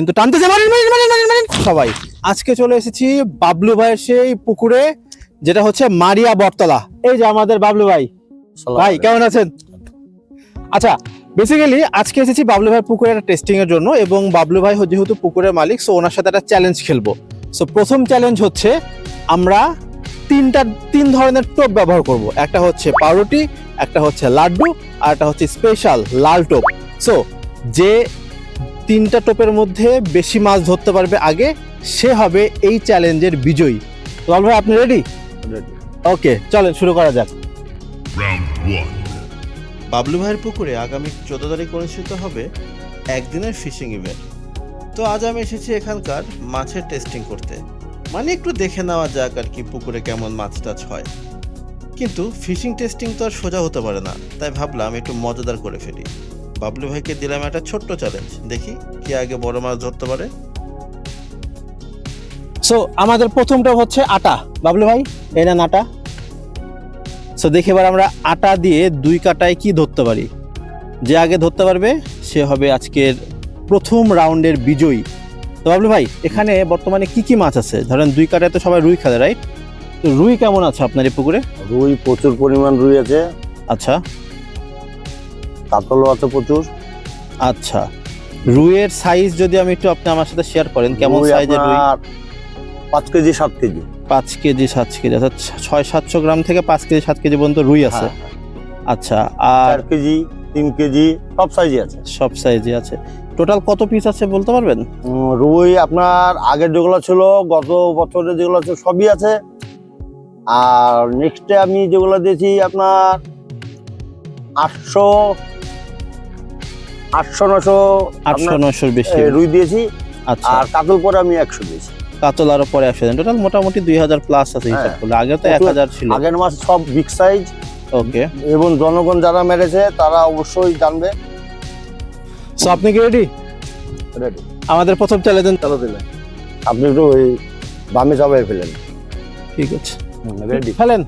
কিন্তু টানতেছে মারেন, মারেন, মারেন, মারেন, মারেন। সবাই। আজকে চলে এসেছি বাবলু ভাইয়ের সেই পুকুরে যেটা হচ্ছে মারিয়া বটতলা। এই যে আমাদের বাবলু ভাই। ভাই কেমন আছেন? আচ্ছা বেসিক্যালি আজকে এসেছি বাবলু ভাই পুকুরের টেস্টিং এর জন্য এবং বাবলু ভাই যেহেতু পুকুরের মালিক সো ওনার সাথে একটা চ্যালেঞ্জ খেলব। সো প্রথম চ্যালেঞ্জ হচ্ছে আমরা তিনটা তিন ধরনের টোপ ব্যবহার করব। একটা হচ্ছে পাউরুটি একটা হচ্ছে লাড্ডু আর একটা হচ্ছে স্পেশাল লাল টোপ। সো যে তিনটা টোপের মধ্যে বেশি মাছ ধরতে পারবে আগে সে হবে এই চ্যালেঞ্জের বিজয়ী। তো বাবলু ভাই আপনি রেডি ওকে চলেন শুরু করা যাক। বাবলু ভাইয়ের পুকুরে আগামী চোদ্দ তারিখ অনুষ্ঠিত হবে একদিনের ফিশিং ইভেন্ট তো আজ আমি এসেছি এখানকার মাছের টেস্টিং করতে। মানে একটু দেখে নেওয়া যাক আর কি পুকুরে কেমন মাছ টাছ হয়। কিন্তু ফিশিং টেস্টিং তো আর সোজা হতে পারে না তাই ভাবলাম একটু মজাদার করে ফেলি। বাবলু ভাইকে দিলাম একটা ছোট্ট চ্যালেঞ্জ দেখি কে আগে বড় মাছ ধরতে পারে। সো আমাদের প্রথমটা হচ্ছে আটা। বাবলু ভাই এই নেন আটা। সো দেখি এবার আমরা আটা দিয়ে দুই কাটায় কি ধরতে পারি। যে আগে ধরতে পারবে সে হবে আজকের প্রথম রাউন্ডের বিজয়ী। তো বাবলু ভাই এখানে বর্তমানে কি কি মাছ আছে? ধরেন দুই কাটায় তো সবাই রুই খেলে রাইট তো রুই কেমন আছে আপনার এই পুকুরে? রুই প্রচুর পরিমাণ রুই আছে। আচ্ছা। কাতলও আছে প্রচুর। আচ্ছা। রুইয়ের সাইজ যদি আমি একটু আপনি আমার সাথে শেয়ার করেন কেমন সাইজের রুই? পাঁচ কেজি সাত কেজি। পাঁচ কেজি সাত কেজি অর্থাৎ ছয় সাতশো গ্রাম থেকে পাঁচ কেজি সাত কেজি পর্যন্ত রুই আছে। হ্যাঁ, আচ্ছা আর কেজি তিন কেজি সব সাইজই আছে। সব সাইজে আছে। টোটাল কত পিস আছে বলতে পারবেন? রুই আপনার আগের যেগুলো ছিল গত বছরের যেগুলো ছিল সবই আছে। আর নেক্সটে আমি যেগুলো দিয়েছি আপনার আটশো আটশো নশো আটশো নশোর বেশি। রুই দিয়েছি। আচ্ছা। আর কাতল পরে আমি একশো দিয়েছি। কাতল আরও পরে একশো দেন টোটাল মোটামুটি দুই হাজার প্লাস আছে হিসাব হ্যাঁ। করলে। আগে তো এক হাজার ছিল। আগের মাস সব বিগ সাইজ ওকে এবং জনগণ যারা মেরেছে তারা অবশ্যই জানবে। সো আপনি কি রেডি রেডি আমাদের প্রথম চ্যালেঞ্জ চালো দিলেন আপনি একটু ওই বামে চাপাই ফেলেন। ঠিক আছে। রেডি ফেলেন।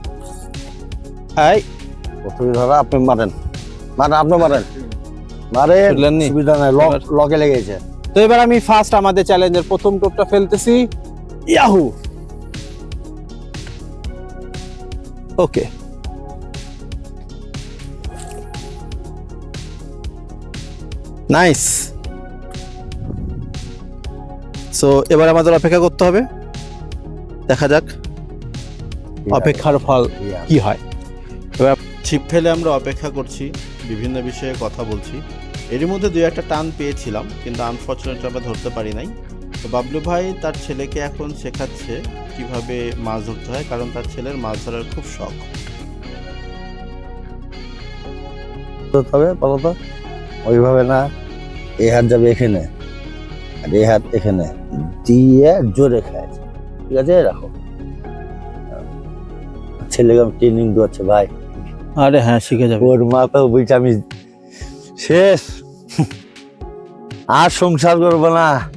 হাই প্রথমে ধরা আপনি মারেন। মারেন আপনি মারেন। নি? সুবিধা নাই লক লকে লেগেছে। তো এবার আমি ফার্স্ট আমাদের চ্যালেঞ্জের প্রথম টোপটা ফেলতেছি। ইয়াহু ওকে নাইস সো এবার আমাদের অপেক্ষা করতে হবে। দেখা যাক অপেক্ষার ফল কি হয়। এবার ছিপ ফেলে আমরা অপেক্ষা করছি। বিভিন্ন বিষয়ে কথা বলছি। এরই মধ্যে দুই একটা টান পেয়েছিলাম, কিন্তু আনফর্চুনেটলি আমরা ধরতে পারি নাই। তো বাবলু ভাই, তার ছেলেকে এখন শেখাচ্ছে কীভাবে মাছ ধরতে হয়, কারণ তার ছেলের মাছ ধরার খুব শখ। হবে বলো তো, ওইভাবে না, এই হাত যাবে এখানে আর এই হাত এখানে, দিয়ে জোরে খায়। ঠিক আছে, রাখো। ছেলেকে ট্রেনিং দিচ্ছে, ভাই। আরে হ্যাঁ শিখে যাবে। ওর মা তো বলছে আমি শেষ। আর সংসার করব না।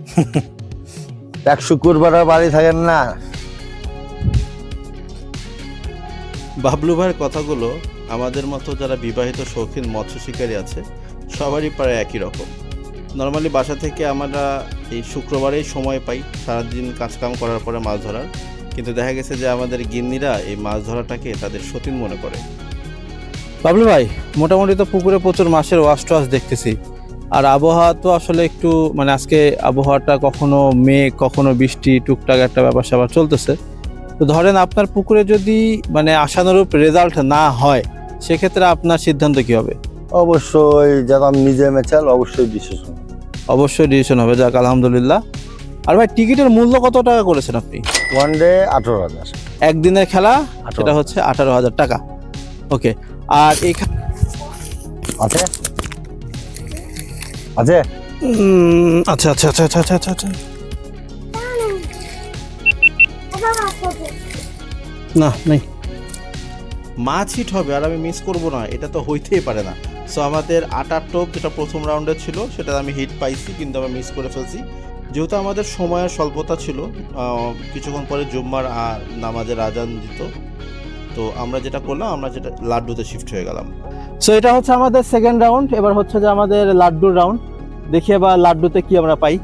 এক শুক্রবার আর বাড়ি থাকেন না। বাবলু ভাইয়ের কথাগুলো আমাদের মতো যারা বিবাহিত শৌখিন মৎস্য শিকারী আছে সবারই প্রায় একই রকম। নর্মালি বাসা থেকে আমরা এই শুক্রবারেই সময় পাই সারাদিন কাজকাম করার পরে মাছ ধরার। কিন্তু দেখা গেছে যে আমাদের গিন্নিরা এই মাছ ধরাটাকে তাদের সতীন মনে করে। বাবলু ভাই মোটামুটি তো পুকুরে প্রচুর মাছের ওয়াশ টোয়াশ দেখতেছি। আর আবহাওয়া তো আসলে একটু মানে আজকে আবহাওয়াটা কখনো মেঘ কখনো বৃষ্টি টুকটাক একটা ব্যাপার স্যাপার চলতেছে। তো ধরেন আপনার পুকুরে যদি মানে আশানুরূপ রেজাল্ট না হয় সেক্ষেত্রে আপনার সিদ্ধান্ত কি হবে? অবশ্যই যারা নিজে মেচাল অবশ্যই ডিসিশন অবশ্যই ডিসিশন হবে যাক আলহামদুলিল্লাহ। আর ভাই টিকিটের মূল্য কত টাকা করেছেন আপনি? ওয়ান ডে আঠারো হাজার। একদিনের খেলা সেটা হচ্ছে আঠারো হাজার টাকা। ওকে আর এইখানে আছে? আছে? আচ্ছা আচ্ছা আচ্ছা আচ্ছা আচ্ছা আচ্ছা। না নেই। মাছ হিট হবে আর আমি মিস করব না এটা তো হইতেই পারে না। সো আমাদের আটার টোপ যেটা প্রথম রাউন্ডে ছিল সেটা আমি হিট পাইছি কিন্তু আমরা মিস করে ফেলছি। যেহেতু আমাদের সময়ের স্বল্পতা ছিল কিছুক্ষণ পরে জুম্মার আর নামাজের আজান দিত তো আমরা যেটা করলাম আমরা যেটা লাড্ডুতে শিফট হয়ে গেলাম। সো এটা হচ্ছে আমাদের সেকেন্ড রাউন্ড এবার হচ্ছে যে আমাদের লাড্ডুর রাউন্ড দেখি এবার লাড্ডুতে কি আমরা পাই।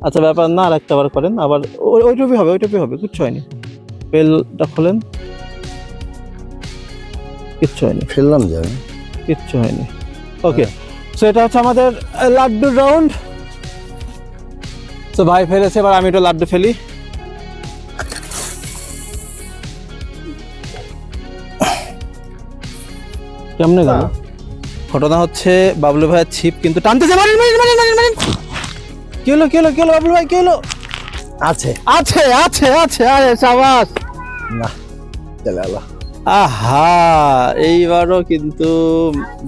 আচ্ছা ব্যাপার না আর একটা বার করেন। আবার ওই- ওইটুকুই হবে ওইটুকুই হবে কিচ্ছু হয়নি। পেলটা খোলেন। কিচ্ছু হয়নি। ফেললাম যে আমি। কিচ্ছু হয়নি। ওকে সো এটা হচ্ছে আমাদের লাড্ডুর রাউন্ড তো ভাই ফেলেছে এবার আমি একটু লাড্ডু ফেলি। কেমনে গেল। ঘটনা হচ্ছে বাবলু ভাইয়ের ছিপ কিন্তু টানতেছে। মারেন মারেন মারেন মারেন মারেন। কি হলো কি হলো কি হলো বাবলু ভাই কি হলো? আছে। আছে আছে আছে আরে সাবাস। না চলে আলো আহা এইবারও কিন্তু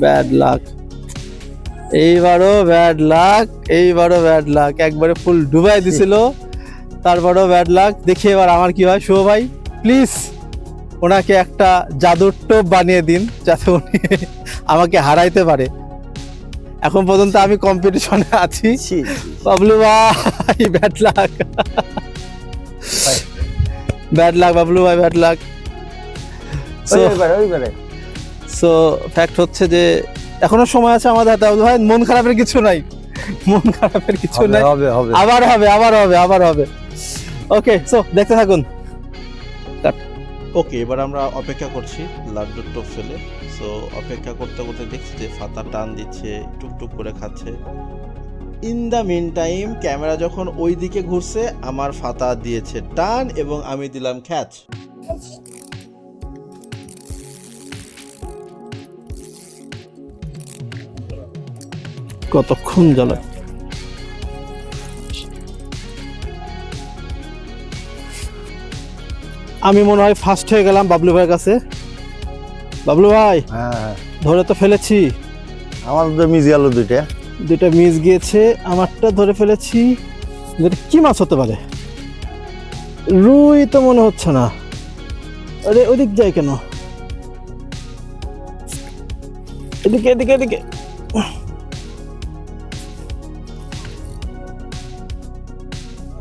ব্যাড লাক এইবারও ব্যাড লাক এইবারও ব্যাড লাক একবারে ফুল ডুবাই দিছিল তারপরেও ব্যাড লাক দেখি এবার আমার কি হয়। শুভ ভাই প্লিজ ওনাকে একটা জাদুর টোপ বানিয়ে দিন যাতে উনি আমাকে হারাইতে পারে। এখন পর্যন্ত আমি কম্পিটিশনে আছি। বাবলু ভাই bad luck bad luck Bablu ভাই ব্যাড লাক সো ফ্যাক্ট হচ্ছে যে এখনও সময় আছে আমাদের হাতে। ভাই মন খারাপের কিছু নাই। মন খারাপের কিছু নাই। হবে হবে। আবার হবে আবার হবে আবার হবে। ওকে সো দেখতে থাকুন। ওকে এবার আমরা অপেক্ষা করছি লাড্ডুর টোপ ফেলে সো অপেক্ষা করতে করতে দেখছি যে ফাতা টান দিচ্ছে, টুকটুক করে খাচ্ছে। In the mean time camera যখন ওই দিকে ঘুরছে, আমার ফাতা দিয়েছে টান এবং আমি দিলাম খ্যাচ কতক্ষণ জ্বালা আমি মনে হয় ফার্স্ট হয়ে গেলাম বাবলু ভাইয়ের কাছে। বাবলু ভাই হ্যাঁ হ্যাঁ। ধরে তো ফেলেছি। আমার তো মিস গেল দুইটা। দুইটা মিস গিয়েছে আমারটা ধরে ফেলেছি। এটা কি মাছ হতে পারে? রুই তো মনে হচ্ছে না। আরে ওদিক যায় কেন? এদিকে এদিকে এদিকে।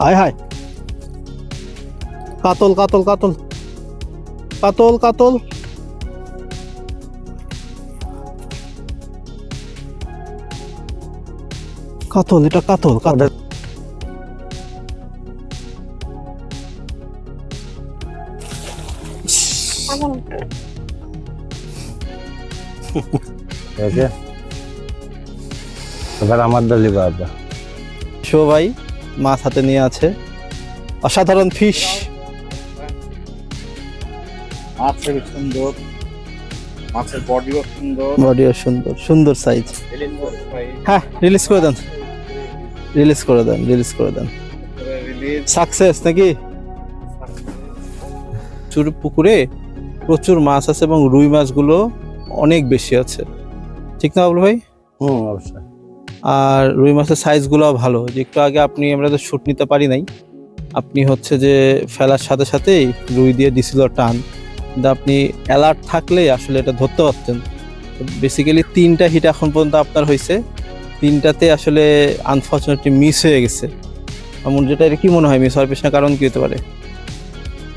হায় হায় কাতল কাতল কাতল। কাতল কাতল। কাতল এটা কাতল কাতল। এবার আমার বাবা শো ভাই মাছ হাতে নিয়ে আছে। অসাধারণ ফিশ মাছের সুন্দর মাছের বডিও সুন্দর। বডিও সুন্দর সুন্দর সাইজ হ্যাঁ রিলিজ করে দেন। রিলিজ করে দেন রিলিজ করে দেন। সাকসেস নাকি? প্রচুর পুকুরে প্রচুর মাছ আছে এবং রুই মাছগুলো অনেক বেশি আছে। ঠিক না বাবলু ভাই? হুম অবশ্যই। আর রুই মাছের সাইজগুলো ভালো। যে একটু আগে আপনি আমরা তো শ্যুট নিতে পারি নাই। আপনি হচ্ছে যে ফেলার সাথে সাথেই রুই দিয়ে দিছিল টান। আপনি অ্যালার্ট থাকলেই আসলে এটা ধরতে পারতেন। বেসিক্যালি তিনটা হিট এখন পর্যন্ত আপনার হয়েছে। তিনটাতে আসলে আনফর্চুনেটলি মিস হয়ে গেছে। এমন যেটা কি মনে হয় মিস হওয়ার পেছনে কারণ কি হতে পারে?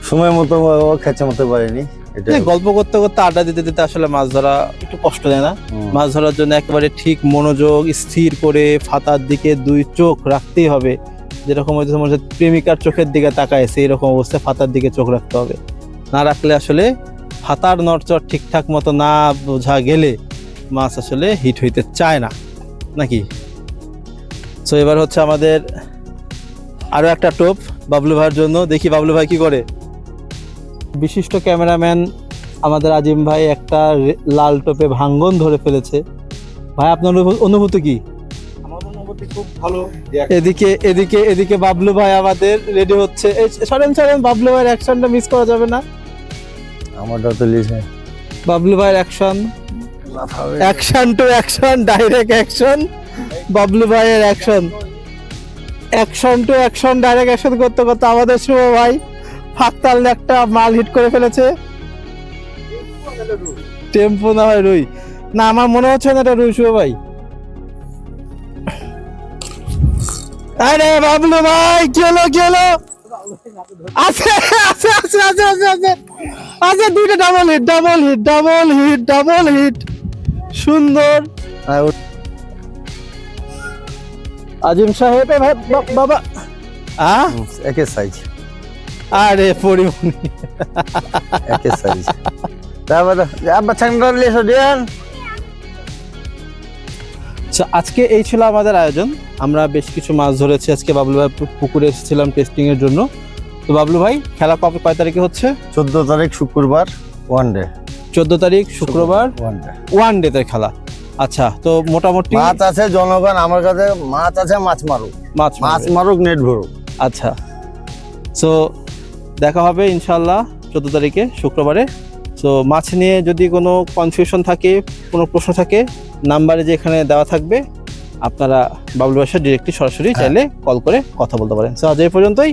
সময় মতো খেতে মতো পারিনি। এটা গল্প করতে করতে আড্ডা দিতে দিতে আসলে মাছ ধরা একটু কষ্ট দেয় না। মাছ ধরার জন্য একেবারে ঠিক মনোযোগ স্থির করে ফাতার দিকে দুই চোখ রাখতেই হবে। যেরকম হয়তো তোমার প্রেমিকার চোখের দিকে তাকায় সেই রকম অবস্থায় ফাতার দিকে চোখ রাখতে হবে। না রাখলে আসলে হাতার নড়চড় ঠিকঠাক মতো না বোঝা গেলে মাছ আসলে হিট হইতে চায় না নাকি? সো এবার হচ্ছে আমাদের আরও একটা টোপ বাবলু ভাইয়ের জন্য। দেখি বাবলু ভাই কী করে? বিশিষ্ট ক্যামেরাম্যান আমাদের আজিম ভাই একটা লাল টোপে ভাঙ্গন ধরে ফেলেছে। ভাই আপনার অনুভূ- অনুভূতি কি? খুব ভালো। এদিকে এদিকে এদিকে বাবলু ভাই আমাদের রেডি হচ্ছে। সরেন সরেন বাবলু ভাইয়ের অ্যাকশনটা মিস করা যাবে না। আমারটা তো লিখে বাবলু ভাইয়ের action action to action direct action Bablu ভাইয়ের action action to action direct action করতে করতে আমাদের শুভ ভাই ফাঁকতাল একটা মাল হিট করে ফেলেছে। টেম্পো না হয় রুই। না, আমার মনে হচ্ছে না এটা রুই, শুভ ভাই। আরে বাবলু ভাই, কি হলো কি হলো? আছে আছে আছে। আছে আছে। আছে আছে দুইটা double hit double hit double hit double hit সুন্দর। আজিম সাহেব বাবা। আ? একের সাইজ আরে পরিমণি সাইজ তারপরে আব্বা আচ্ছা আজকে এই ছিল আমাদের আয়োজন। আমরা বেশ কিছু মাছ ধরেছি। আজকে বাবলু ভাই পুকুরে এসেছিলাম টেস্টিং এর জন্য। তো বাবলু ভাই খেলা কবে কয় তারিখে হচ্ছে? চোদ্দ তারিখ শুক্রবার ওয়ান ডে চোদ্দ তারিখ শুক্রবার ওয়ান ডে ওয়ান ডে তে খেলা। আচ্ছা তো মোটামুটি মাছ আছে জনগণ আমার কাছে মাছ আছে মাছ মারুক। মাছ মাছ মারুক নেট ভরুক। আচ্ছা। সো দেখা হবে ইনশাল্লাহ চোদ্দ তারিখে শুক্রবারে। সো মাছ নিয়ে যদি কোনো কনফিউশন থাকে কোনো প্রশ্ন থাকে নাম্বারে যে এখানে দেওয়া থাকবে আপনারা বাবলু বাসার ডিরেক্টলি সরাসরি চাইলে কল করে কথা বলতে পারেন। সো আজ এই পর্যন্তই।